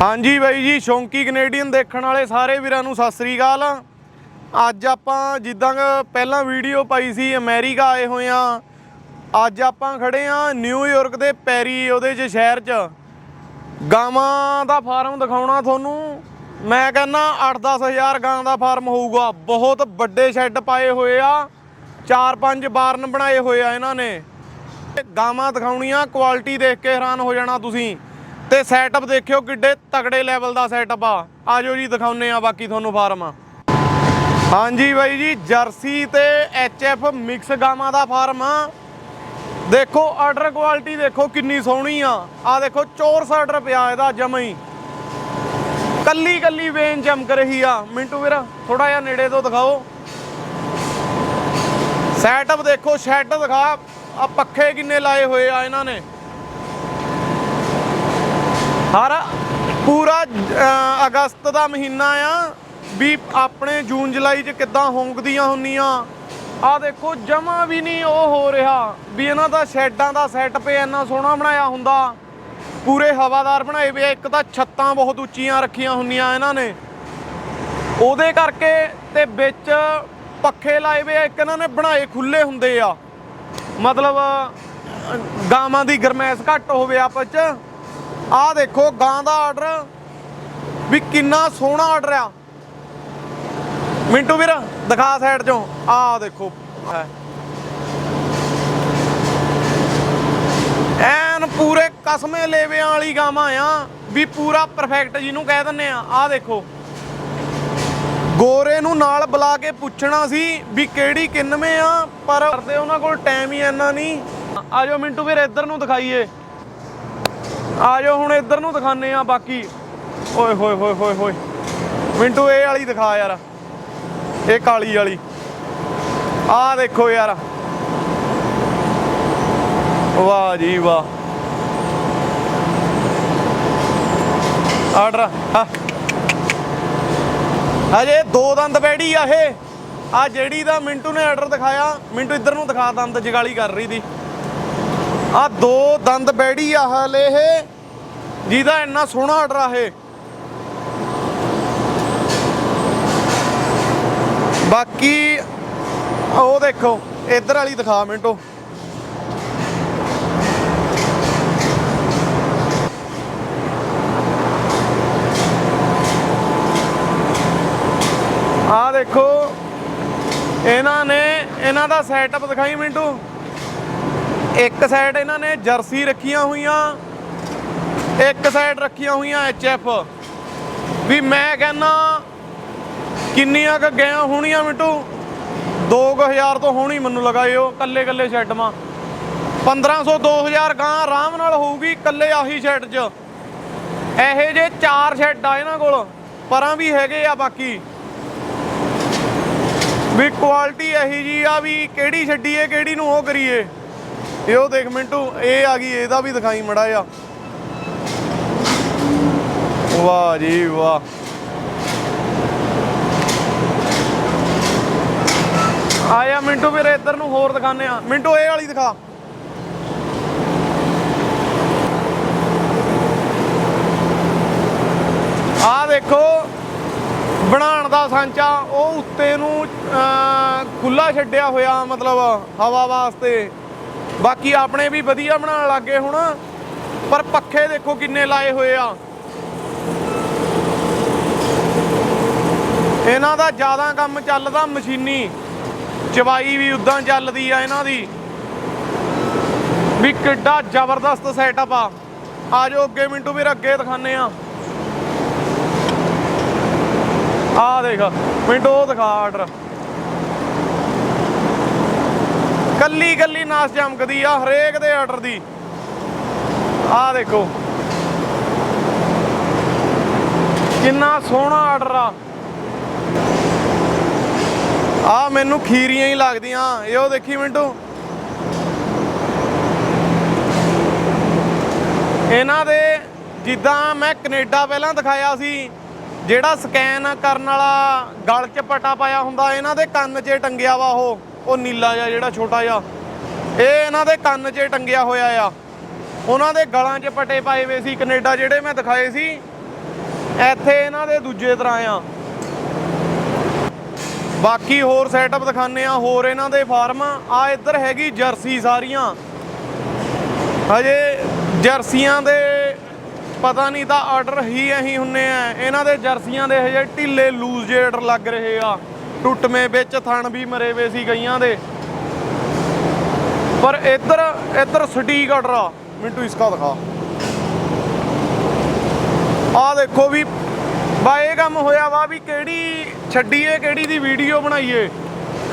ਹਾਂਜੀ ਬਾਈ ਜੀ, ਸ਼ੌਂਕੀ ਕੈਨੇਡੀਅਨ ਦੇਖਣ ਵਾਲੇ ਸਾਰੇ ਵੀਰਾਂ ਨੂੰ ਸਤਿ ਸ੍ਰੀ ਅਕਾਲ। ਅੱਜ ਆਪਾਂ ਜਿੱਦਾਂ ਕਿ ਪਹਿਲਾਂ ਵੀਡੀਓ ਪਾਈ ਸੀ, ਅਮਰੀਕਾ ਆਏ ਹੋਏ ਆ। ਅੱਜ ਆਪਾਂ ਖੜੇ ਆ ਨਿਊਯਾਰਕ ਦੇ ਪੈਰੀ ਉਹਦੇ 'ਚ ਸ਼ਹਿਰ 'ਚ। ਗਾਵਾਂ ਦਾ ਫਾਰਮ ਦਿਖਾਉਣਾ ਤੁਹਾਨੂੰ। ਮੈਂ ਕਹਿੰਦਾ 8-10 ਹਜ਼ਾਰ ਗਾਂ ਦਾ ਫਾਰਮ ਹੋਊਗਾ। ਬਹੁਤ ਵੱਡੇ ਸ਼ੈੱਡ ਪਾਏ ਹੋਏ ਆ। 4-5 ਬਾਰਨ ਬਣਾਏ ਹੋਏ ਆ ਇਹਨਾਂ ਨੇ। ਗਾਵਾਂ ਦਿਖਾਉਣੀਆਂ, ਕੁਆਲਿਟੀ ਦੇਖ ਕੇ ਹੈਰਾਨ ਹੋ ਜਾਣਾ ਤੁਸੀਂ। ਤੇ ਸੈਟਅਪ ਦੇਖਿਓ ਕਿੱਡੇ ਤਗੜੇ ਲੈਵਲ ਦਾ ਸੈਟਅਪ ਆ। ਆਜੋ ਜੀ ਦਿਖਾਉਨੇ ਆ ਬਾਕੀ ਤੁਹਾਨੂੰ ਫਾਰਮ। ਹਾਂਜੀ ਬਾਈ ਜੀ, ਜਰਸੀ ਤੇ ਐਚਐਫ ਮਿਕਸ ਗਾਵਾਂ ਦਾ ਫਾਰਮ। ਆ ਦੇਖੋ ਆਰਡਰ ਕੁਆਲਿਟੀ ਦੇਖੋ ਕਿੰਨੀ ਸੋਹਣੀ ਆ। ਆ ਦੇਖੋ 64 ਆਰਡਰ ਪਿਆ ਇਹਦਾ ਜਮਾ ਹੀ। ਕੱਲੀ ਕੱਲੀ ਵੇਨ ਚਮਕ ਰਹੀ ਆ। ਮਿੰਟੂ ਵੀਰ ਥੋੜਾ ਜਿਹਾ ਨੇੜੇ ਤੋਂ ਦਿਖਾਓ। ਸੈਟਅਪ ਦੇਖੋ ਸ਼ੈੱਡ ਦਿਖਾ। ਆ ਪੱਖੇ ਕਿੰਨੇ ਲਾਏ ਹੋਏ ਆ ਇਹਨਾਂ ਨੇ। ਹਰ ਪੂਰਾ ਅਗਸਤ ਦਾ ਮਹੀਨਾ ਆ ਵੀ ਆਪਣੇ ਜੂਨ ਜੁਲਾਈ ਚ ਕਿੱਦਾਂ ਹੋਂਗਦੀਆਂ ਹੁੰਨੀਆਂ। ਆ ਦੇਖੋ, ਜਮਾ ਵੀ ਨਹੀਂ ਉਹ ਹੋ ਰਿਹਾ ਵੀ ਇਹਨਾਂ ਦਾ ਸ਼ੈਡਾਂ ਦਾ ਸੈਟਅਪ ਇੰਨਾ ਸੋਹਣਾ ਬਣਾਇਆ ਹੁੰਦਾ। ਪੂਰੇ ਹਵਾਦਾਰ ਬਣਾਏ ਵੇ ਇੱਕ ਤਾਂ ਛੱਤਾਂ ਬਹੁਤ ਉੱਚੀਆਂ ਰੱਖੀਆਂ ਹੁੰਨੀਆਂ ਇਹਨਾਂ ਨੇ। ਉਹਦੇ ਕਰਕੇ ਤੇ ਵਿੱਚ ਪੱਖੇ ਲਾਏ ਵੇ ਇੱਕ ਇਹਨਾਂ ਨੇ ਬਣਾਏ ਖੁੱਲੇ ਹੁੰਦੇ ਆ। ਮਤਲਬ ਗਾਵਾਂ ਦੀ ਗਰਮੈਸ਼ ਘੱਟ ਹੋਵੇ ਆਪਸ ਚ। ਆਹ ਦੇਖੋ ਗਾਂ ਦਾ ਆਰਡਰ ਵੀ ਕਿੰਨਾ ਸੋਹਣਾ ਆਰਡਰ ਆ। ਮਿੰਟੂ ਵੀਰ, ਦਿਖਾ ਸਾਈਡ ਚੋਂ। ਆਹ ਦੇਖੋ। ਐਨ ਪੂਰੇ ਕਸਮੇ ਲੇਵਿਆਂ ਵਾਲੀ ਗਾਵਾਂ ਆ। ਵੀ ਪੂਰਾ ਪਰਫੈਕਟ ਜਿਹਨੂੰ ਕਹਿ ਦਿੰਨੇ ਆ। ਆਹ ਦੇਖੋ। ਗੋਰੇ ਨੂੰ ਨਾਲ ਬੁਲਾ ਕੇ ਪੁੱਛਣਾ ਸੀ ਵੀ ਕਿਹੜੀ ਕਿੰਨਵੇਂ ਆ, ਪਰ ਕਰਦੇ ਉਹਨਾਂ ਕੋਲ ਟਾਈਮ ਹੀ ਇੰਨਾ ਨਹੀਂ। ਆਜੋ ਮਿੰਟੂ ਵੀਰ, ਇੱਧਰ ਨੂੰ ਦਿਖਾਈਏ। ਆ ਜਾਓ, ਹੁਣ ਇੱਧਰ ਨੂੰ ਦਿਖਾਣੇ ਆ ਬਾਕੀ। ਓਏ, ਹੋਏ ਹੋਏ ਹੋਏ ਹੋਏ। ਮਿੰਟੂ, ਇਹ ਵਾਲੀ ਦਿਖਾ ਯਾਰ। ਇਹ ਕਾਲੀ ਵਾਲੀ। ਆਹ ਦੇਖੋ ਯਾਰ। ਵਾਹ ਜੀ ਵਾਹ। ਆਰਡਰ, ਹਾਂ। ਦੋ ਦੰਦ ਬੈੜੀ ਆ ਇਹ। ਆ ਜਿਹੜੀ ਦਾ ਮਿੰਟੂ ਨੇ ਆਰਡਰ ਦਿਖਾਇਆ, ਮਿੰਟੂ ਇੱਧਰ ਨੂੰ ਦਿਖਾ ਦੰਦ ਜਗਾਲੀ ਕਰ ਰਹੀ ਦੀ। ਆ ਦੋ ਦੰਦ ਬੈੜੀ ਆ ਹਲੇ ਇਹ। ਜਿਹਦਾ ਇੰਨਾ ਸੋਹਣਾ ਆਰਡਰ ਆ ਇਹ। ਬਾਕੀ, ਉਹ ਦੇਖੋ, ਇੱਧਰ ਵਾਲੀ ਦਿਖਾ ਮਿੰਟੂ। ਆ ਦੇਖੋ, ਇਹਨਾਂ ਨੇ, ਇਹਨਾਂ ਦਾ ਸੈਟਅਪ ਦਿਖਾਈ ਮਿੰਟੂ। ਇੱਕ ਸਾਈਡ ਇਹਨਾਂ ਨੇ ਜਰਸੀ ਰੱਖੀਆਂ ਹੋਈਆਂ। ਇੱਕ ਸਾਈਡ ਰੱਖੀਆਂ ਹੋਈਆਂ ਐਚਐਫ ਵੀ ਮੈਂ ਕਹਿੰਨਾ ਕਿੰਨੀਆਂ ਕ ਗਿਆ ਹੋਣੀਆਂ ਮਿੰਟੂ? 2000 ਤੋਂ ਹੋਣੀ ਮੈਨੂੰ ਲਗਾਇਓ ਕੱਲੇ ਕੱਲੇ ਸ਼ੈੱਡ ਮਾ 1500 2000 ਗਾਂ ਆਰਾਮ ਨਾਲ ਹੋਊਗੀ ਕੱਲੇ ਆਹੀ ਸ਼ੈੱਡ 'ਚ। ਇਹੇ ਜੇ ਚਾਰ ਸ਼ੈੱਡ ਆ ਇਹਨਾਂ ਕੋਲ, ਪਰਾਂ ਵੀ ਹੈਗੇ ਆ ਬਾਕੀ। ਵੀ ਕੁਆਲਿਟੀ ਇਹੀ ਜੀ ਆ ਵੀ ਕਿਹੜੀ ਛੱਡੀਏ, ਕਿਹੜੀ ਨੂੰ ਉਹ ਕਰੀਏ। ਇਹ ਉਹ ਦੇਖ ਮਿੰਟੂ, ਇਹ ਆ ਗਈ, ਇਹਦਾ ਵੀ ਦਿਖਾਈ ਮੜਾ ਆ ਵਾਹ ਜੀ ਵਾਹ। ਆਇਆ, ਮਿੰਟੂ ਵੀਰੇ, ਇੱਧਰ ਨੂੰ ਹੋਰ ਦਿਖਾਣੇ ਆ ਮਿੰਟੂ, ਇਹ ਵਾਲੀ ਦਿਖਾ। ਆ ਦੇਖੋ, ਬਣਾਉਣ ਦਾ ਸਾਂਚਾ ਉਹ ਉੱਤੇ ਨੂੰ ਖੁੱਲਾ ਛੱਡਿਆ ਹੋਇਆ, ਮਤਲਬ ਹਵਾ ਵਾਸਤੇ। ਬਾਕੀ ਆਪਣੇ ਵੀ ਵਧੀਆ ਬਣਾਉਣ ਲੱਗੇ ਹੁਣ। ਪਰ ਪੱਖੇ ਦੇਖੋ ਕਿੰਨੇ ਲਾਏ ਹੋਏ ਆ। ਇਹਨਾਂ ਦਾ ਜ਼ਿਆਦਾ ਕੰਮ ਚੱਲਦਾ ਮਸ਼ੀਨੀ। ਚਵਾਈ ਵੀ ਉਦਾਂ ਚੱਲਦੀ ਆ ਇਹਨਾਂ ਦੀ। ਵੀ ਕਿੱਡਾ ਜ਼ਬਰਦਸਤ ਸੈਟਅਪ ਆ। ਜਾਓ ਅੱਗੇ ਮਿੰਟੂ ਵੀਰ, ਅੱਗੇ ਦਿਖਾਣੇ ਆ। ਆ ਦੇਖ, ਮਿੰਟੂ ਉਹ ਦਿਖਾ ਆਰਡਰ ਕੱਲੀ ਕੱਲੀ ਨਾਸ ਚਮਕਦੀ ਆ ਹਰੇਕ ਦੇ ਆਰਡਰ ਦੀ। ਆ ਦੇਖੋ। ਕਿੰਨਾ ਸੋਹਣਾ ਆਰਡਰ ਆ। ਆ ਮੈਨੂੰ ਖੀਰੀਆਂ ਹੀ ਲੱਗਦੀਆਂ। ਇਹ ਉਹ ਦੇਖੀ ਮਿੰਟੂ? ਇਹਨਾਂ ਦੇ ਜਿੱਦਾਂ ਮੈਂ ਕੈਨੇਡਾ ਪਹਿਲਾਂ ਦਿਖਾਇਆ ਸੀ, ਜਿਹੜਾ ਸਕੈਨ ਕਰਨ ਵਾਲਾ ਗਲ 'ਚ ਪਟਾ ਪਾਇਆ ਹੁੰਦਾ, ਇਹਨਾਂ ਦੇ ਕੰਨ 'ਚ ਟੰਗਿਆ ਵਾ ਉਹ ਉਹ ਨੀਲਾ ਜਿਹਾ ਜਿਹੜਾ ਛੋਟਾ ਜਿਹਾ। ਇਹ ਇਹਨਾਂ ਦੇ ਕੰਨ 'ਚ ਟੰਗਿਆ ਹੋਇਆ ਆ। ਉਹਨਾਂ ਦੇ ਗਲਾਂ 'ਚ ਪਟੇ ਪਾਏ ਹੋਏ ਸੀ ਕੈਨੇਡਾ, ਜਿਹੜੇ ਮੈਂ ਦਿਖਾਏ ਸੀ। ਇੱਥੇ ਇਹਨਾਂ ਦੇ ਦੂਜੇ ਤਰ੍ਹਾਂ ਆ। ਬਾਕੀ ਹੋਰ ਸੈਟਅਪ ਦਿਖਾਣੇ ਆ ਹੋਰ ਇਹਨਾਂ ਦੇ ਫਾਰਮ ਆ ਇੱਧਰ ਹੈਗੀ ਜਰਸੀ ਸਾਰੀਆਂ। ਹਜੇ ਜਰਸੀਆਂ ਦੇ ਪਤਾ ਨਹੀਂ ਤਾਂ ਆਰਡਰ ਹੀ ਅਹੀਂ ਹੁੰਨੇ ਆ। ਇਹਨਾਂ ਦੇ ਜਰਸੀਆਂ ਦੇ ਹਜੇ ਢਿੱਲੇ ਲੂਜ਼ ਜੇ ਲੱਗ ਰਹੇ ਆ। ਟੁੱਟਵੇਂ ਵਿੱਚ ਥਣ ਵੀ ਮਰੇ ਵੇ ਸੀ ਗਈਆਂ ਦੇ। ਪਰ ਇੱਧਰ ਇੱਧਰ ਸਟੀਕ ਆਰਡਰ ਆ। ਮਿੰਟੂ ਇਸਕਾ ਦਿਖਾ। ਆ ਦੇਖੋ ਵੀ, ਬਾ ਇਹ ਕੰਮ ਹੋਇਆ ਵਾ ਵੀ ਕਿਹੜੀ ਛੱਡੀਏ ਕਿਹੜੀ ਦੀ ਵੀਡੀਓ ਬਣਾਈਏ?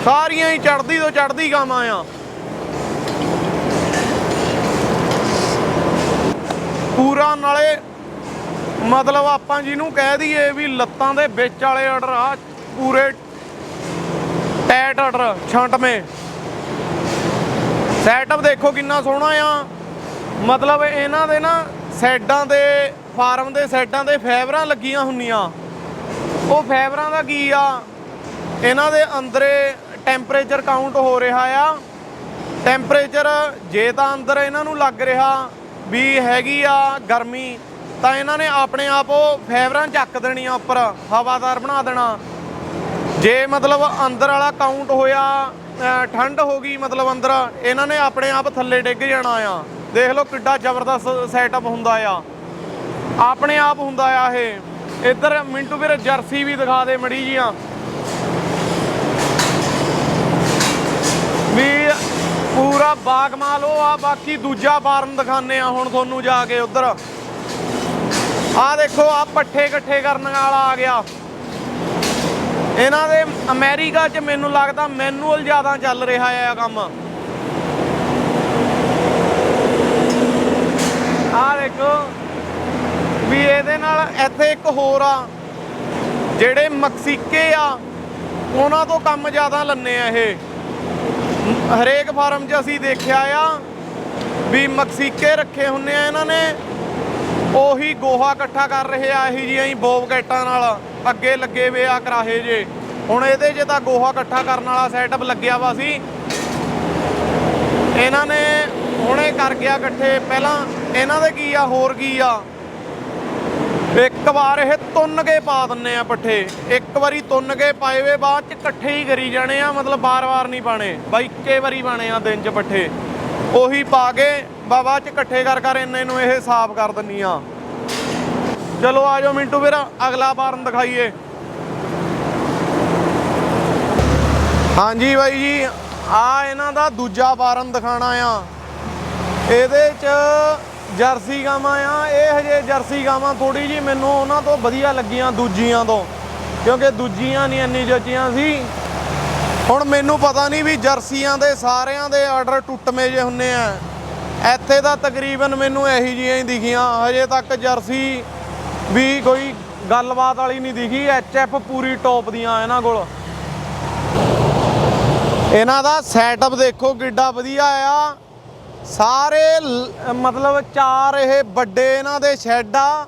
ਸਾਰੀਆਂ ਹੀ ਚੜਦੀ ਤੋਂ ਚੜਦੀ ਕੰਮ ਆ। ਪੂਰਾ ਨਾਲੇ ਮਤਲਬ ਆਪਾਂ ਜਿਹਨੂੰ ਕਹਿ ਦਈਏ ਵੀ ਲੱਤਾਂ ਦੇ ਵਿੱਚ ਵਾਲੇ ਆਰਡਰ ਆ, ਪੂਰੇ ਟੈਟ ਆਰਡਰ ਛਾਂਟਵੇਂ। ਸੈਟਅਪ ਦੇਖੋ ਕਿੰਨਾ ਸੋਹਣਾ ਆ। ਮਤਲਬ ਇਹਨਾਂ ਦੇ ਨਾ ਸੈਡਾਂ ਦੇ ਫਾਰਮ ਦੇ ਸਾਈਡਾਂ ਦੇ ਫੈਬਰਾਂ ਲੱਗੀਆਂ ਹੁੰਦੀਆਂ ਉਹ ਫਾਈਬਰਾਂ ਦਾ ਕੀ ਆ? ਇਹਨਾਂ ਦੇ ਅੰਦਰੇ ਟੈਂਪਰੇਚਰ ਕਾਊਂਟ ਹੋ ਰਿਹਾ ਆ। ਟੈਂਪਰੇਚਰ ਜੇ ਤਾਂ ਅੰਦਰ ਇਹਨਾਂ ਨੂੰ ਲੱਗ ਰਿਹਾ ਵੀ ਹੈਗੀ ਆ ਗਰਮੀ, ਤਾਂ ਇਹਨਾਂ ਨੇ ਆਪਣੇ ਆਪ ਉਹ ਫਾਈਬਰਾਂ ਚੱਕ ਦੇਣੀਆਂ ਉੱਪਰ, ਹਵਾਦਾਰ ਬਣਾ ਦੇਣਾ। ਜੇ ਮਤਲਬ ਅੰਦਰ ਵਾਲਾ ਕਾਊਂਟ ਹੋਇਆ ਠੰਡ ਹੋ ਗਈ ਮਤਲਬ ਅੰਦਰ, ਇਹਨਾਂ ਨੇ ਆਪਣੇ ਆਪ ਥੱਲੇ ਡਿੱਗ ਜਾਣਾ ਆ। ਦੇਖ ਲਓ ਕਿੱਡਾ ਜ਼ਬਰਦਸਤ ਸੈਟਅਪ ਹੁੰਦਾ ਆ। ਆਪਣੇ ਆਪ ਹੁੰਦਾ ਆ ਇਹ। ਇੱਧਰ ਮਿੰਟੂ ਵੀਰ ਜਰਸੀ ਵੀ ਦਿਖਾ ਦੇ ਮੜੀ ਜੀਆਂ। ਵੀ ਪੂਰਾ ਬਾਗਮਾਲ ਉਹ ਆ, ਬਾਕੀ ਦੂਜਾ ਫਾਰਮ ਦਿਖਾਣੇ ਆ ਹੁਣ ਤੁਹਾਨੂੰ ਜਾ ਕੇ ਉਧਰ। ਆ ਦੇਖੋ ਆ ਪੱਠੇ ਇਕੱਠੇ ਕਰਨ ਵਾਲਾ ਆ ਗਿਆ। ਇਹਨਾਂ ਦੇ ਅਮਰੀਕਾ 'ਚ ਮੈਨੂੰ ਲੱਗਦਾ ਮੈਨੂਅਲ ਜ਼ਿਆਦਾ ਚੱਲ ਰਿਹਾ ਆ ਕੰਮ ਆ ਦੇਖੋ ਵੀ ਇਹਦੇ ਨਾਲ ਇੱਥੇ ਇੱਕ ਹੋਰ ਆ, ਜਿਹੜੇ ਮਕਸੀਕੇ ਆ, ਉਹਨਾਂ ਤੋਂ ਕੰਮ ਜ਼ਿਆਦਾ ਲੰਨੇ ਆ ਇਹ। ਹਰੇਕ ਫਾਰਮ 'ਚ ਅਸੀਂ ਦੇਖਿਆ ਆ ਵੀ ਮਕਸੀਕੇ ਰੱਖੇ ਹੁੰਨੇ ਆ ਇਹਨਾਂ ਨੇ। ਉਹੀ ਗੋਹਾ ਇਕੱਠਾ ਕਰ ਰਹੇ ਆ, ਇਹੀ ਜਿਹੀਆਂ ਹੀ ਬੋਬਕੈਟਾਂ ਨਾਲ ਅੱਗੇ ਲੱਗੇ ਵੇ ਆ ਕਰਾਹੇ ਜੇ। ਹੁਣ ਇਹਦੇ 'ਚ ਤਾਂ ਗੋਹਾ ਇਕੱਠਾ ਕਰਨ ਵਾਲਾ ਸੈਟਅਪ ਲੱਗਿਆ ਵਾ ਸੀ। ਇਹਨਾਂ ਨੇ ਹੁਣੇ ਕਰ ਗਿਆ ਇਕੱਠੇ। ਪਹਿਲਾਂ ਇਹਨਾਂ ਦੇ ਕੀ ਆ, ਹੋਰ ਕੀ ਆ? ਇੱਕ ਵਾਰ ਇਹ ਤੁੰਨ ਕੇ ਪਾ ਦਿੰਨੇ ਆ ਪੱਠੇ। ਇੱਕ ਵਾਰੀ ਤੁੰਨ ਕੇ ਪਾਏ ਵੇ ਬਾਅਦ ਚ ਇਕੱਠੇ ਹੀ ਕਰੀ ਜਾਣੇ ਆ, ਮਤਲਬ ਬਾਰ-ਬਾਰ ਨਹੀਂ ਪਾਣੇ ਬਾਈ ਇੱਕੇ ਵਾਰੀ ਪਾਣੇ ਆ ਦਿਨ ਚ ਪੱਠੇ। ਉਹੀ ਪਾ ਕੇ ਬਾਬਾ ਚ ਇਕੱਠੇ ਕਰ ਕਰ ਇੰਨੇ ਨੂੰ ਇਹ ਸਾਫ਼ ਕਰ ਦਿੰਨੀ ਆ। ਚਲੋ ਆ ਜਾਓ ਮਿੰਟੂ ਵੀਰ, ਅਗਲਾ ਬਾਰਨ ਦਿਖਾਈਏ। ਹਾਂਜੀ ਬਾਈ ਜੀ, ਆ ਇਹਨਾਂ ਦਾ ਦੂਜਾ ਬਾਰਨ ਦਿਖਾਣਾ ਆ। ਇਹਦੇ ਚ ਜਰਸੀ ਗਾਵਾਂ ਆ, ਇਹ ਹਜੇ ਜਰਸੀ ਗਾਵਾਂ ਥੋੜੀ ਜੀ ਮੈਨੂੰ ਉਹਨਾਂ ਤੋਂ ਵਧੀਆ ਲੱਗੀਆਂ ਦੂਜੀਆਂ ਤੋਂ, ਕਿਉਂਕਿ ਦੂਜੀਆਂ ਨਹੀਂ ਇੰਨੀ ਜੱਚੀਆਂ ਸੀ। ਹੁਣ ਮੈਨੂੰ ਪਤਾ ਨਹੀਂ ਵੀ ਜਰਸੀਆਂ ਦੇ ਸਾਰਿਆਂ ਦੇ ਆਰਡਰ ਟੁੱਟਵੇਂ ਜੇ ਹੁੰਨੇ ਆ। ਇੱਥੇ ਤਾਂ ਤਕਰੀਬਨ ਮੈਨੂੰ ਇਹੀ ਜੀਆਂ ਹੀ ਦਿਖੀਆਂ, ਹਜੇ ਤੱਕ ਜਰਸੀ ਵੀ ਕੋਈ ਗੱਲਬਾਤ ਵਾਲੀ ਨਹੀਂ ਦਿਖੀ ਐਚਐਫ ਪੂਰੀ ਟੌਪ ਦੀਆਂ ਇਹਨਾਂ ਕੋਲ। ਇਹਨਾਂ ਦਾ ਸੈਟਅਪ ਦੇਖੋ ਕਿੱਡਾ ਵਧੀਆ ਆ। ਸਾਰੇ ਮਤਲਬ ਚਾਰ ਇਹ ਵੱਡੇ ਇਹਨਾਂ ਦੇ ਸ਼ੈੱਡ ਆ,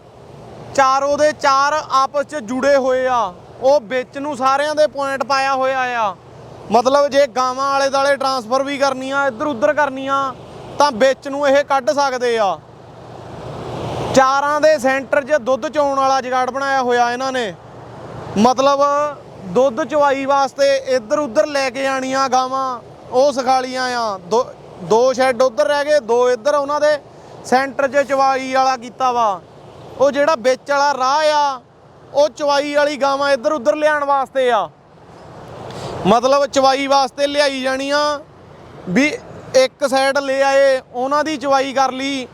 ਚਾਰੋਂ ਦੇ ਚਾਰ ਆਪਸ ਚ ਜੁੜੇ ਹੋਏ ਆ। ਉਹ ਵਿੱਚ ਨੂੰ ਸਾਰਿਆਂ ਦੇ ਪੁਆਇੰਟ ਪਾਇਆ ਹੋਇਆ ਆ। ਮਤਲਬ ਜੇ ਗਾਵਾਂ ਵਾਲੇ ਦਾਲੇ ਟਰਾਂਸਫਰ ਵੀ ਕਰਨੀਆਂ ਇੱਧਰ ਉੱਧਰ ਕਰਨੀਆਂ, ਤਾਂ ਵਿੱਚ ਨੂੰ ਇਹ ਕੱਢ ਸਕਦੇ ਆ। ਚਾਰਾਂ ਦੇ ਸੈਂਟਰ 'ਚ ਦੁੱਧ ਚੋਣ ਵਾਲਾ ਜਗਾੜ ਬਣਾਇਆ ਹੋਇਆ ਇਹਨਾਂ ਨੇ। ਮਤਲਬ ਦੁੱਧ ਚਵਾਈ ਵਾਸਤੇ ਇੱਧਰ ਉੱਧਰ ਲੈ ਕੇ ਜਾਣੀਆਂ ਗਾਵਾਂ, ਉਹ ਸਖਾਲੀਆਂ ਆ। ਦੋ ਸ਼ੈੱਡ ਉੱਧਰ ਰਹਿ ਗਏ, ਦੋ ਇੱਧਰ ਉਹਨਾਂ ਦੇ। ਸੈਂਟਰ 'ਚ ਚਵਾਈ ਵਾਲਾ ਕੀਤਾ ਵਾ। ਉਹ ਜਿਹੜਾ ਵਿੱਚ ਵਾਲਾ ਰਾਹ ਆ, ਉਹ ਚਵਾਈ ਵਾਲੀ ਗਾਵਾਂ ਇੱਧਰ ਉੱਧਰ ਲਿਆਉਣ ਵਾਸਤੇ ਆ। ਮਤਲਬ ਚਵਾਈ ਵਾਸਤੇ ਲਿਆਈ ਜਾਣੀਆਂ ਵੀ ਇੱਕ ਸਾਈਡ ਲੈ ਆਏ, ਉਹਨਾਂ ਦੀ ਚਵਾਈ ਕਰ ਲਈ।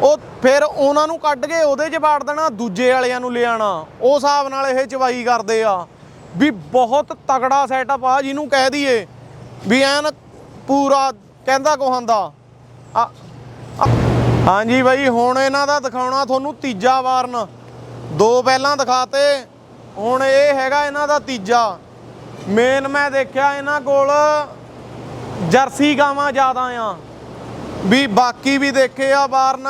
ਉਹ ਫਿਰ ਉਹਨਾਂ ਨੂੰ ਕੱਢ ਕੇ ਉਹਦੇ 'ਚ ਬਾੜ ਦੇਣਾ, ਦੂਜੇ ਵਾਲਿਆਂ ਨੂੰ ਲਿਆਣਾ ਉਹ ਹਿਸਾਬ ਨਾਲ ਇਹ ਚਵਾਈ ਕਰਦੇ ਆ। ਵੀ ਬਹੁਤ ਤਗੜਾ ਸੈਟਅਪ ਆ ਜਿਹਨੂੰ ਕਹਿ ਦਈਏ। ਵੀ ਐਨ ਪੂਰਾ ਕਹਿੰਦਾ ਕੋਹਾਂਦਾ ਆ ਹਾਂਜੀ ਬਾਈ, ਹੁਣ ਇਹਨਾਂ ਦਾ ਦਿਖਾਉਣਾ ਤੁਹਾਨੂੰ ਤੀਜਾ ਵਾਰਨ। ਦੋ ਪਹਿਲਾਂ ਦਿਖਾਤੇ, ਹੁਣ ਇਹ ਹੈਗਾ ਇਹਨਾਂ ਦਾ ਤੀਜਾ। ਮੇਨ ਮੈਂ ਦੇਖਿਆ ਇਹਨਾਂ ਕੋਲ ਜਰਸੀ ਗਾਵਾਂ ਜ਼ਿਆਦਾ ਆ। ਵੀ ਬਾਕੀ ਵੀ ਦੇਖੇ ਆ ਵਾਰਨ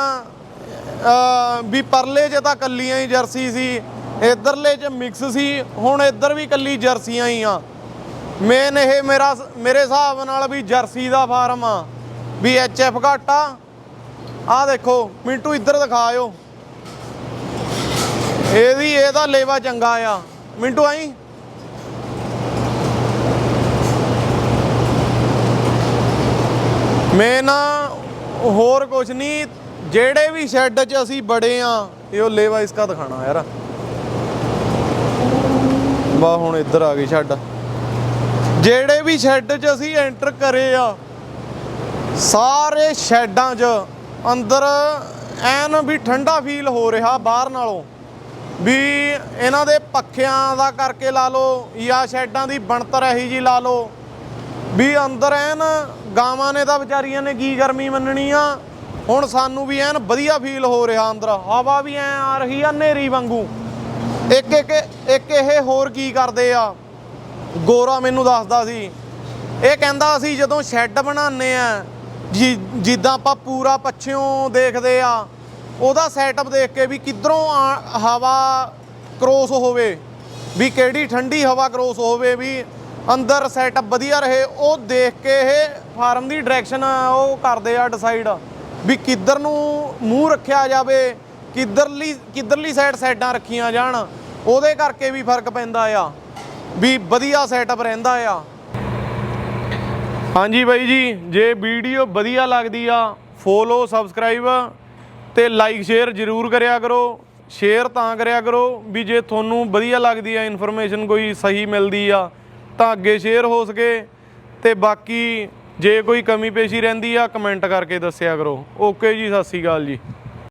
ਵੀ ਪਰਲੇ 'ਚ ਤਾਂ ਕੱਲੀਆਂ ਹੀ ਜਰਸੀ ਸੀ, ਇਧਰਲੇ 'ਚ ਮਿਕਸ ਸੀ, ਹੁਣ ਇੱਧਰ ਵੀ ਕੱਲੀ ਜਰਸੀਆਂ ਹੀ ਆ। ਮੇਨ ਇਹ ਮੇਰਾ ਮੇਰੇ ਹਿਸਾਬ ਨਾਲ ਵੀ ਜਰਸੀ ਦਾ ਫਾਰਮ ਆ, ਵੀ ਐਫ ਘੱਟ ਆ। ਦੇਖੋ, ਮਿੰਟੂ ਇੱਧਰ ਦਿਖਾਇਓ। ਇਹਦੀ, ਇਹਦਾ ਲੇਵਾ ਚੰਗਾ ਆ। ਮਿੰਟੂ ਆਈ? ਮੈਂ ਨਾ ਹੋਰ ਕੁਝ ਨਹੀਂ, ਜਿਹੜੇ ਵੀ ਸ਼ੈੱਡ 'ਚ ਅਸੀਂ ਬੜੇ ਆ, ਇਹ ਉਹ ਲੇਵਾ ਇਸਕਾ ਦਿਖਾਣਾ ਯਾਰ। ਵਾਹ, ਹੁਣ ਇੱਧਰ ਆ ਗਈ ਛੱਡ। ਜਿਹੜੇ ਵੀ ਸ਼ੈੱਡ 'ਚ ਅਸੀਂ ਐਂਟਰ ਕਰੇ ਆ, ਸਾਰੇ ਸ਼ੈੱਡਾਂ 'ਚ ਅੰਦਰ ਐਨ ਵੀ ਠੰਡਾ ਫੀਲ ਹੋ ਰਿਹਾ ਬਾਹਰ ਨਾਲੋਂ। ਵੀ ਇਹਨਾਂ ਦੇ ਪੱਖਿਆਂ ਦਾ ਕਰਕੇ ਲਾ ਲਓ ਜਾਂ ਸ਼ੈੱਡਾਂ ਦੀ ਬਣਤਰ ਇਹੀ ਜੀ ਲਾ ਲਓ। ਵੀ ਅੰਦਰ ਐਨ ਗਾਵਾਂ ਨੇ ਤਾਂ ਵਿਚਾਰੀਆਂ ਨੇ ਕੀ ਗਰਮੀ ਮੰਨਣੀ ਆ। ਹੁਣ ਸਾਨੂੰ ਵੀ ਐਨ ਵਧੀਆ ਫੀਲ ਹੋ ਰਿਹਾ ਅੰਦਰ। ਹਵਾ ਵੀ ਐ ਆ ਰਹੀ ਆ ਨੇਰੀ ਵਾਂਗੂ। ਇੱਕ ਇੱਕ ਇੱਕ ਇਹ ਹੋਰ ਕੀ ਕਰਦੇ ਆ? ਗੋਰਾ ਮੈਨੂੰ ਦੱਸਦਾ ਸੀ। ਇਹ ਕਹਿੰਦਾ ਅਸੀਂ ਜਦੋਂ ਸ਼ੈੱਡ ਬਣਾਉਂਦੇ ਆ, ਜਿ- ਜਿੱਦਾਂ ਆਪਾਂ ਪੂਰਾ ਪੱਛਿਓਂ ਦੇਖਦੇ ਆ, ਉਹਦਾ ਸੈਟਅਪ ਦੇਖ ਕੇ ਵੀ ਕਿੱਧਰੋਂ ਆ- ਹਵਾ ਕ੍ਰੋਸ ਹੋਵੇ, ਵੀ ਕਿਹੜੀ ਠੰਡੀ ਹਵਾ ਕ੍ਰੋਸ ਹੋਵੇ, ਵੀ ਅੰਦਰ ਸੈਟਅਪ ਵਧੀਆ ਰਹੇ, ਉਹ ਦੇਖ ਕੇ ਇਹ ਫਾਰਮ ਦੀ ਡਾਇਰੈਕਸ਼ਨ ਉਹ ਕਰਦੇ ਆ ਡਿਸਾਈਡ ਵੀ ਕਿੱਧਰ ਨੂੰ ਮੂੰਹ ਰੱਖਿਆ ਜਾਵੇ, ਕਿੱਧਰਲੀ ਕਿੱਧਰਲੀ ਸਾਈਡ ਸਾਈਡਾਂ ਰੱਖੀਆਂ ਜਾਣ, ਉਹਦੇ ਕਰਕੇ ਵੀ ਫ਼ਰਕ ਪੈਂਦਾ ਆ। ਵੀ ਵਧੀਆ ਸੈਟਅਪ ਰਹਿੰਦਾ ਆ। ਹਾਂਜੀ ਬਾਈ ਜੀ, ਜੇ ਵੀਡੀਓ ਵਧੀਆ ਲੱਗਦੀ ਆ ਫੋਲੋ ਸਬਸਕ੍ਰਾਈਬ ਤੇ ਲਾਈਕ ਸ਼ੇਅਰ ਜ਼ਰੂਰ ਕਰਿਆ ਕਰੋ। ਸ਼ੇਅਰ ਤਾਂ ਕਰਿਆ ਕਰੋ ਵੀ ਜੇ ਤੁਹਾਨੂੰ ਵਧੀਆ ਲੱਗਦੀ ਆ ਇਨਫੋਰਮੇਸ਼ਨ ਕੋਈ ਸਹੀ ਮਿਲਦੀ ਆ, ਤਾਂ ਅੱਗੇ ਸ਼ੇਅਰ ਹੋ ਸਕੇ। ਤੇ ਬਾਕੀ ਜੇ ਕੋਈ ਕਮੀ ਪੇਸ਼ੀ ਰਹਿੰਦੀ ਆ ਕਮੈਂਟ ਕਰਕੇ ਦੱਸਿਆ ਕਰੋ। ਓਕੇ ਜੀ, ਸਤਿ ਸ਼੍ਰੀ ਅਕਾਲ ਜੀ।